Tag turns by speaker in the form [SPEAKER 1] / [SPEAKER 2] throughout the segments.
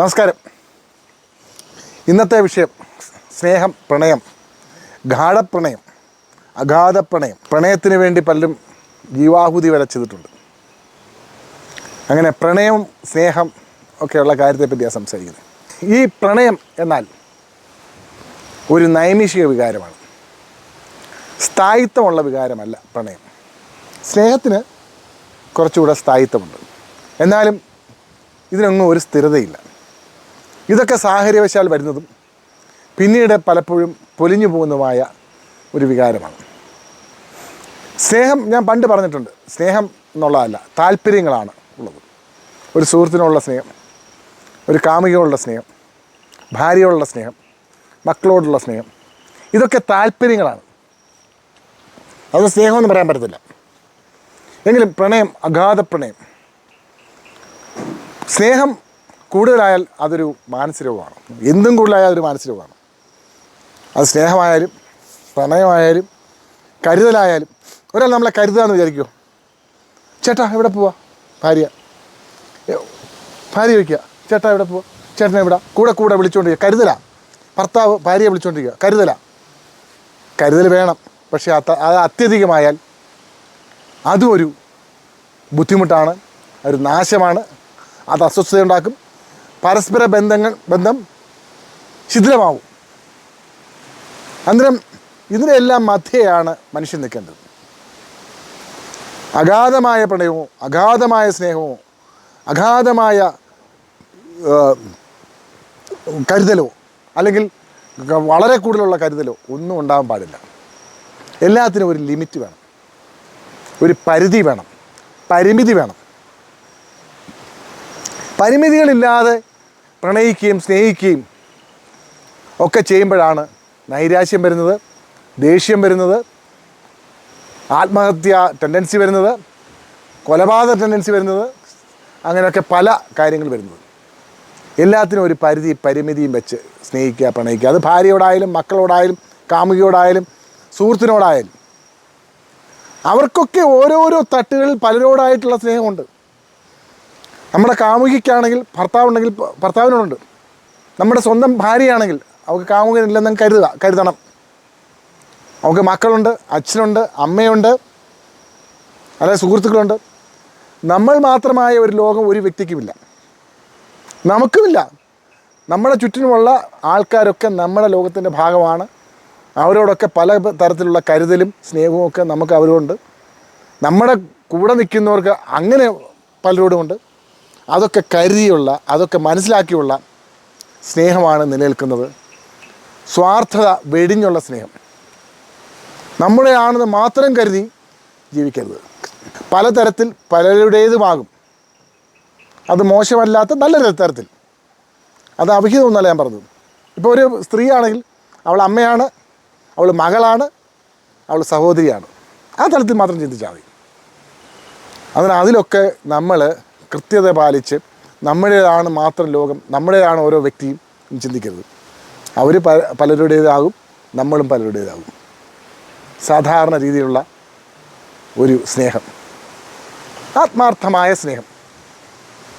[SPEAKER 1] നമസ്കാരം. ഇന്നത്തെ വിഷയം സ്നേഹം പ്രണയം ഗാഠപ്രണയം അഗാധ പ്രണയം പ്രണയത്തിന് വേണ്ടി പലരും ജീവാഹുതി വരെ ചെയ്തിട്ടുണ്ട്. അങ്ങനെ പ്രണയം സ്നേഹം ഒക്കെയുള്ള കാര്യത്തെപ്പറ്റിയാണ് സംസാരിക്കുന്നത് ഈ പ്രണയം എന്നാൽ ഒരു നൈമിഷിക വികാരമാണ്. സ്ഥായിത്വമുള്ള വികാരമല്ല പ്രണയം. സ്നേഹത്തിന് കുറച്ചുകൂടെ സ്ഥായിത്വമുണ്ട്. എന്നാലും ഇതിനൊന്നും ഒരു സ്ഥിരതയില്ല. ഇതൊക്കെ സാഹചര്യവശാൽ വരുന്നതും പിന്നീട് പലപ്പോഴും പൊലിഞ്ഞു പോകുന്നതുമായ ഒരു വികാരമാണ്. സ്നേഹം ഞാൻ പണ്ട് പറഞ്ഞിട്ടുണ്ട്. സ്നേഹം എന്നുള്ളതല്ല താല്പര്യങ്ങളാണ് ഉള്ളത്. ഒരു സുഹൃത്തിനോടുള്ള സ്നേഹം ഒരു കാമുകയോടുള്ള സ്നേഹം ഭാര്യയോടുള്ള സ്നേഹം മക്കളോടുള്ള സ്നേഹം ഇതൊക്കെ താല്പര്യങ്ങളാണ്. അത് സ്നേഹമെന്ന് പറയാൻ പറ്റത്തില്ല. എങ്കിലും പ്രണയം അഗാധ പ്രണയം. സ്നേഹം കൂടുതലായാൽ അതൊരു മാനസികമാണ് എന്തും കൂടുതലായാൽ അതൊരു മാനസികമാണ് അത് സ്നേഹമായാലും പ്രണയമായാലും കരുതലായാലും ഒരാൾ നമ്മളെ കരുതുകയെന്ന് വിചാരിക്കുമോ ചേട്ടാ എവിടെ പോവാ? ഭാര്യ. ഭാര്യ ചോദിക്കുക ചേട്ടാ എവിടെ പോവാ? ചേട്ടനെ എവിടെ? കൂടെ കൂടെ വിളിച്ചുകൊണ്ടിരിക്കുക കരുതല. ഭർത്താവ് ഭാര്യയെ വിളിച്ചുകൊണ്ടിരിക്കുക കരുതല. കരുതൽ വേണം. പക്ഷേ അത് അത് അത്യധികമായാൽ അതും ഒരു ബുദ്ധിമുട്ടാണ് ഒരു നാശമാണ്. അത് അസ്വസ്ഥതയുണ്ടാക്കും. പരസ്പര ബന്ധങ്ങൾ ബന്ധം ശിഥിലമാവും. അന്നേരം ഇതിനെല്ലാം മധ്യയാണ് മനുഷ്യൻ നിൽക്കേണ്ടത്. അഗാധമായ പ്രണയവും അഗാധമായ സ്നേഹവും അഗാധമായ കരുതലോ അല്ലെങ്കിൽ വളരെ കൂടുതലുള്ള കരുതലോ ഒന്നും ഉണ്ടാകാൻ പാടില്ല. എല്ലാത്തിനും ഒരു ലിമിറ്റ് വേണം. ഒരു പരിധി വേണം. പരിമിതി വേണം. പരിമിതികളില്ലാതെ പ്രണയിക്കുകയും സ്നേഹിക്കുകയും ഒക്കെ ചെയ്യുമ്പോഴാണ് നൈരാശ്യം വരുന്നത് ദേഷ്യം വരുന്നത് ആത്മഹത്യ ടെൻഡൻസി വരുന്നത് കൊലപാതക ടെൻഡൻസി വരുന്നത് അങ്ങനെയൊക്കെ പല കാര്യങ്ങൾ വരുന്നത്. എല്ലാത്തിനും ഒരു പരിധി പരിമിതിയും വെച്ച് സ്നേഹിക്കുക പ്രണയിക്കുക. അത് ഭാര്യയോടായാലും മക്കളോടായാലും കാമുകിയോടായാലും സുഹൃത്തിനോടായാലും. അവർക്കൊക്കെ ഓരോരോ തട്ടുകളിൽ പലരോടായിട്ടുള്ള സ്നേഹമുണ്ട്. നമ്മുടെ കാമുകിക്കാണെങ്കിൽ ഭർത്താവുണ്ടെങ്കിൽ ഭർത്താവിനോടുണ്ട്. നമ്മുടെ സ്വന്തം ഭാര്യയാണെങ്കിൽ അവൾക്ക് കാമുകനില്ലെന്നും കരുതുക കരുതണം. അവൾക്ക് മക്കളുണ്ട് അച്ഛനുണ്ട് അമ്മയുണ്ട് അല്ലെ സുഹൃത്തുക്കളുണ്ട്. നമ്മൾ മാത്രമായ ഒരു ലോകം ഒരു വ്യക്തിക്കുമില്ല. നമുക്കുമില്ല. നമ്മുടെ ചുറ്റിനുമുള്ള ആൾക്കാരൊക്കെ നമ്മുടെ ലോകത്തിന്റെ ഭാഗമാണ്. അവരോടൊക്കെ പല തരത്തിലുള്ള കരുതലും സ്നേഹവും ഒക്കെ നമുക്ക് അവരുണ്ട് നമ്മുടെ കൂടെ നിൽക്കുന്നവർക്ക് അങ്ങനെ പലരോടുമുണ്ട്. അതൊക്കെ കരുതിയുള്ള അതൊക്കെ മനസ്സിലാക്കിയുള്ള സ്നേഹമാണ് നിലനിൽക്കുന്നത്. സ്വാർത്ഥത വെടിഞ്ഞുള്ള സ്നേഹം. നമ്മുടെ ആണെന്ന് മാത്രം കരുതി ജീവിക്കരുത്. പലതരത്തിൽ പലരുടേതുമാകും. അത് മോശമല്ലാത്ത നല്ല തരത്തിൽ. അത് അഭിഹിതമൊന്നല്ല ഞാൻ പറഞ്ഞത്. ഇപ്പോൾ ഒരു സ്ത്രീയാണെങ്കിൽ അവൾ അമ്മയാണ് അവൾ മകളാണ് അവൾ സഹോദരിയാണ്. ആ തലത്തിൽ മാത്രം ചിന്തിച്ചാൽ മതി. അതിനാൽ അതിലൊക്കെ നമ്മൾ കൃത്യത പാലിച്ച് നമ്മുടേതാണ് മാത്രം ലോകം നമ്മുടേതാണ് ഓരോ വ്യക്തിയും ചിന്തിക്കരുത്. അവർ പലരുടേതാകും നമ്മളും പലരുടേതാകും. സാധാരണ രീതിയിലുള്ള ഒരു സ്നേഹം. ആത്മാർത്ഥമായ സ്നേഹം.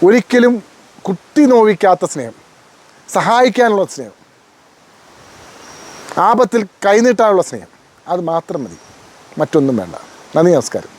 [SPEAKER 1] ഒരിക്കലും കുത്തി നോവിക്കാത്ത സ്നേഹം. സഹായിക്കാനുള്ള സ്നേഹം. ആപത്തിൽ കൈനീട്ടാനുള്ള സ്നേഹം. അത് മാത്രം മതി. മറ്റൊന്നും വേണ്ട. നന്ദി നമസ്കാരം.